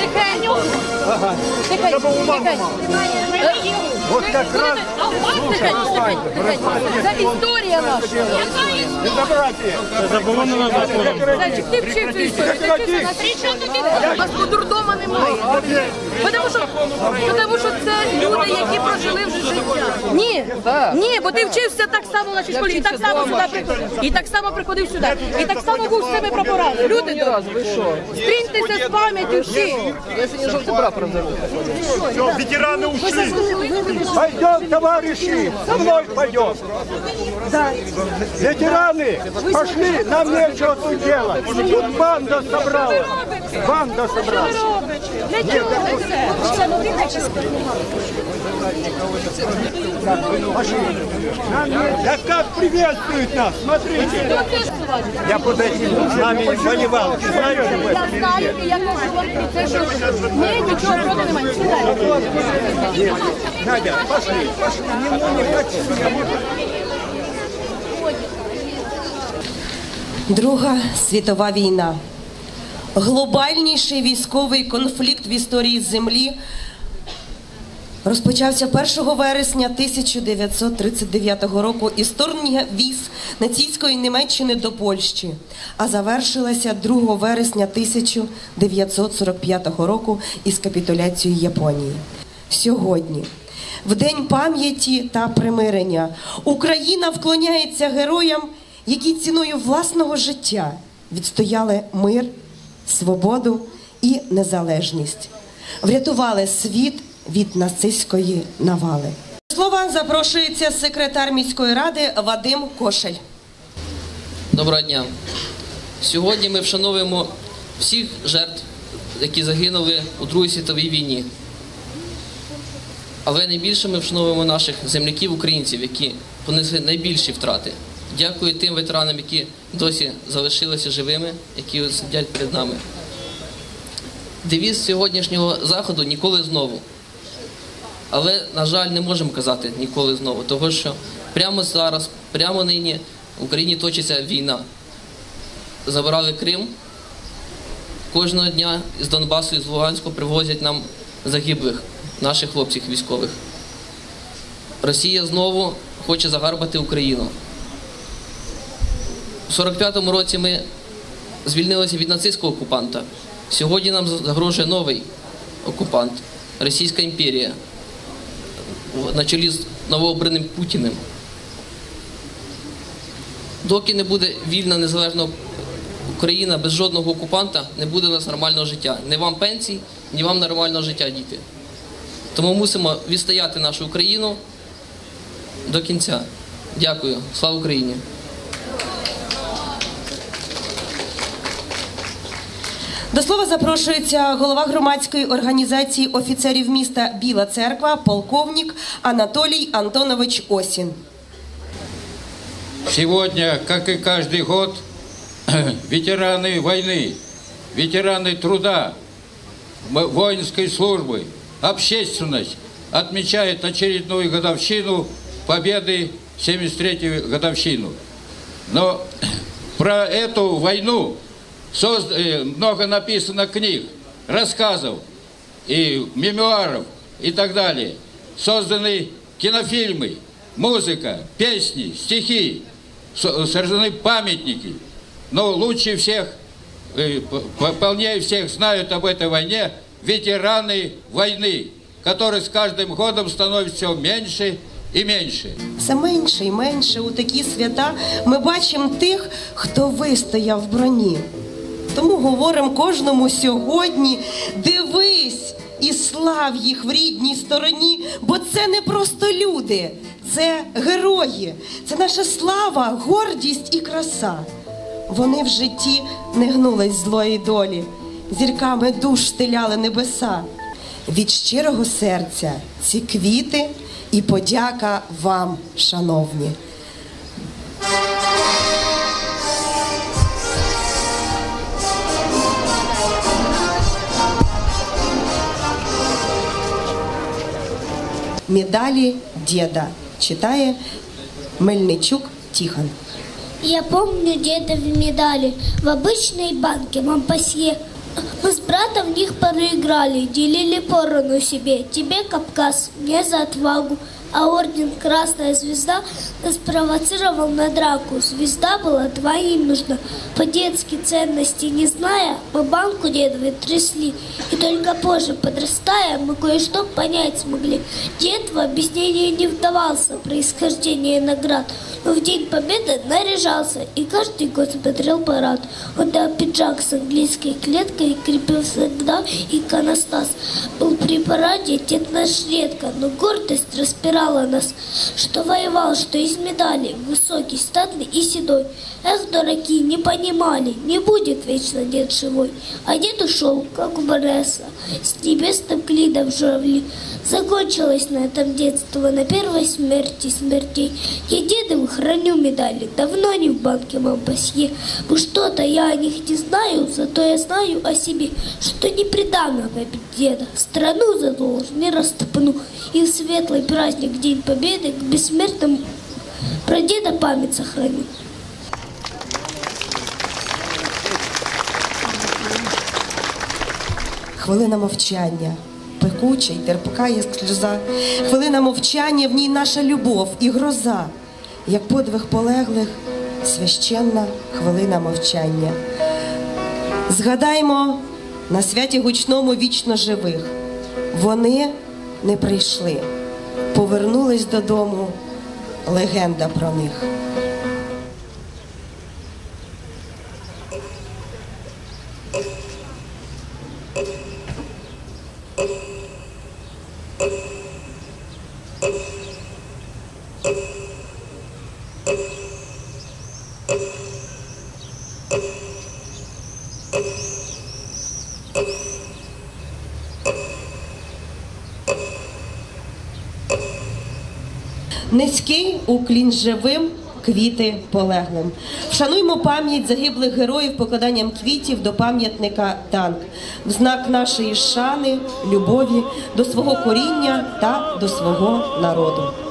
Тихенько. Тихенько. Тихенько. От якраз. Це історія наша. не забирайте. Це заборонено законом. Це ти вчив цю історію. Ти вчив на три У нас дурдома немає. Тому що, тому що це люди, які прожили вже життя. Ні, ні, бо ти вчився так само в нашій школі, і так само сюди приходив. І так само приходив сюди. І так само був з цими прапорами. Люди добрі. Стріньтеся з пам'яттю всі. Я прапор. Все, ушли. Пойдем, товарищи, со мной пойдем. Ветераны, пошли, нам нечего тут делать. Тут банда собралась. Банда собралась. Для чого це? Нам не- Да как приветствуют нас, смотрите. Я под этим с нами воевал. Ты знаешь, что в Я знаю, я кажу вам про це, що ні, Надя, пошли, пошли. Не, ну, не хочу. Друга світова війна. Глобальніший військовий конфлікт в історії Землі розпочався 1 вересня 1939 року із військ нацистської Німеччини до Польщі, а завершилася 2 вересня 1945 року із капітуляцією Японії. Сьогодні, в день пам'яті та примирення, Україна вклоняється героям, які ціною власного життя відстояли мир, свободу і незалежність, врятували світ від нацистської навали. Слова запрошується секретар міської ради Вадим Кошель. Доброго дня. Сьогодні ми вшановуємо всіх жертв, які загинули у Другій світовій війні. Але найбільше ми вшановуємо наших земляків українців, які понесли найбільші втрати. Дякую тим ветеранам, які досі залишилися живими, які сидять перед нами. Девіз сьогоднішнього заходу ніколи знову. Але, на жаль, не можемо казати ніколи знову, тому що прямо зараз, прямо нині в Україні точиться війна. Забрали Крим. Кожного дня з Донбасу і з Луганську привозять нам загиблих, наших хлопців військових. Росія знову хоче загарбати Україну. У 45-му році ми звільнилися від нацистського окупанта. Сьогодні нам загрожує новий окупант Російська імперія на чолі з новообраним Путіним. Доки не буде вільна незалежна Україна без жодного окупанта, не буде у нас нормального життя. Ні вам пенсій, ні вам нормального життя, діти. Тому мусимо відстояти нашу Україну до кінця. Дякую. Слава Україні! До слова запрошується голова громадської організації офіцерів міста Біла Церква, полковник Анатолій Антонович Осін. Сегодня, как и каждый год, ветераны войны, ветераны труда, м- воинской службы, общественность отмечает очередную годовщину победы, 73-ю годовщину. Но про эту войну созд- э, много написано книг, рассказов и мемуаров и так далее. Созданы кинофильмы, музыка, песни, стихи, со- сожжены памятники. Но лучше всех, э, п- п- полнее всех знают об этой войне ветераны войны, которые с каждым годом становятся все меньше и меньше. Все менше і менше у такі свята ми бачимо тих, хто вистояв в броні. Тому говоримо кожному сьогодні: дивись і слав їх в рідній стороні, бо це не просто люди, це герої, це наша слава, гордість і краса. Вони в житті не гнулись злої долі, зірками душ стиляли небеса. Від щирого серця ці квіти і подяка вам, шановні. медалі діда. Читає Мельничук Тихон. Я помню дедові медали в обычной банке Монпасье. Мы с братом в них проиграли, делили поровну себе. Тебе Кавказ, мне за отвагу. А орден Красная Звезда нас провоцировал на драку. Звезда была двоим нужна. По-детски ценности не зная, мы банку дедовой трясли. И только позже, подрастая, мы кое-что понять смогли. Дед в объяснение не вдавался происхождение наград. Но в День Победы наряжался и каждый год смотрел парад. Он дал пиджак с английской клеткой, крепил всегда иконостас. Был при параде дед наш редко, но гордость распирала нас, что воевал, что из медали, высокий, статный и седой. Эх, дураки, не понимали, не будет вечно дед живой. А дед ушел, как у Бореса, с небесным клидом журавли. Закончилось на этом детство, на первой смерти смертей. Я дедом храню медали, давно не в банке Монпасье. Уж что-то я о них не знаю, зато я знаю о себе, что не предам я деда. Страну зато не растопну. И в светлый праздник, День Победы, к бессмертным про деда память сохраню. Хвилина мовчання, пекуча й терпка є сльоза. Хвилина мовчання, в ній наша любов і гроза, як подвиг полеглих, священна хвилина мовчання. Згадаймо на святі гучному вічно живих. Вони не прийшли, повернулись додому. Легенда про них. Низький уклін живим, квіти полеглим. Вшануймо пам'ять загиблих героїв покладанням квітів до пам'ятника танк в знак нашої шани, любові до свого коріння та до свого народу.